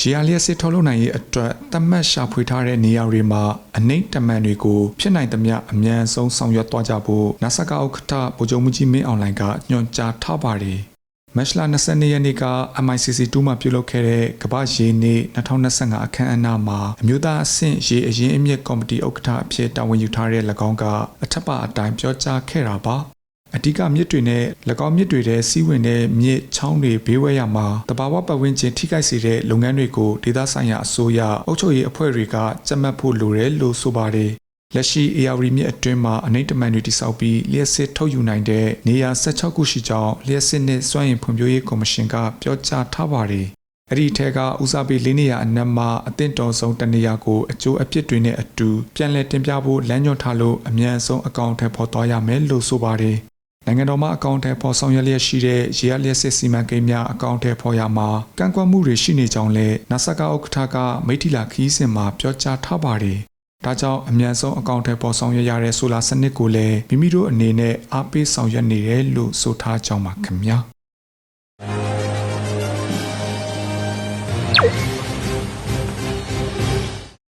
ရေအားလျက်စစ်ထုတ်လုပ်နိုင်ရေးအတွက်တတ်မှတ်ရှာဖွေထားတဲ့နေရာတွေမှာအနှိမ့်တမန်တွေကိုဖြစ်နိုင်သမျှအမြန်ဆုံးဆောင်ရွက်သွားကြဖို့နာဆာကဥက္ကဋ္ဌဗိုလ်ချုပ်မှုကြီးမင်းအွန်လိုင်းကညွှန်ကြားထားပါတယ်မက်ရှလာ22ရက်နေ့က MICC 2မှာပြုလုပ်ခဲ့တဲ့ကမ္ဘာရေနေ့2025အခမ်းအနားမှာအမျိုးသားအဆင့်ရေအရင်အမြင့်ကော်မတီဥက္ကဋ္ဌအဖြစ်တာဝန်ယူထားတဲ့၎င်းကအထက်ပါအတိုင်းပြောကြားခဲ့တာပါ အဓိကမြစ်တွေနဲ့၎င်းမြစ်တွေထဲစီးဝင်တဲ့မြစ်ချောင်းတွေဘေးဝဲရမှာတဘာဝပတ်ဝန်းကျင်ထိခိုက်စေတဲ့လုပ်ငန်းတွေကိုဒေသဆိုင်ရာအစိုးရအုပ်ချုပ်ရေးအဖွဲ့တွေကကြက်မှတ်ဖို့လိုတယ်လို့ဆိုပါတယ်။လက်ရှိ AR မြစ်အတွင်းမှာအနိမ့်တမန်တွေတိစောက်ပြီးလျှက်စစ်ထုတ်ယူနိုင်တဲ့နေရာ16ခုရှိကြောင်းလျှက်စစ်နဲ့စွမ်းရည်ဖွံ့ဖြိုးရေးကော်မရှင်ကပြောကြားထားပါတယ်။အဲ့ဒီထဲကဦးစားပေးလေးနေရာအနက်မှာအသင့်တော်ဆုံးတနေရာကိုအကျိုးအပြစ်တွေနဲ့အတူပြန်လည်တင်ပြဖို့လမ်းညွှန်ထားလို့အမြန်ဆုံးအကောင့်ထဲပေါ်သွားရမယ်လို့ဆိုပါတယ်။ နိုင်ငံတော်မှအကောင့်ထဲပေါ်ဆောင်ရွက်လျက်ရှိတဲ့ရေအားလျက်စစ်စီမံကိန်းများအကောင့်ထဲပေါ်ရမှာကန့်ကွက်မှုတွေရှိနေကြောင်းလည်းနာဆာကဥက္ကဋ္ဌကမိထီလာခီးစဉ်မှာပြောကြားထားပါတယ်။ဒါကြောင့်အမြန်ဆုံးအကောင့်ထဲပေါ်ဆောင်ရွက်ရတဲ့ဆိုလာစနစ်ကိုလည်းမိမိတို့အနေနဲ့အားပေးဆောင်ရွက်နေတယ်လို့ဆိုထားကြောင်းပါခင်ဗျာ။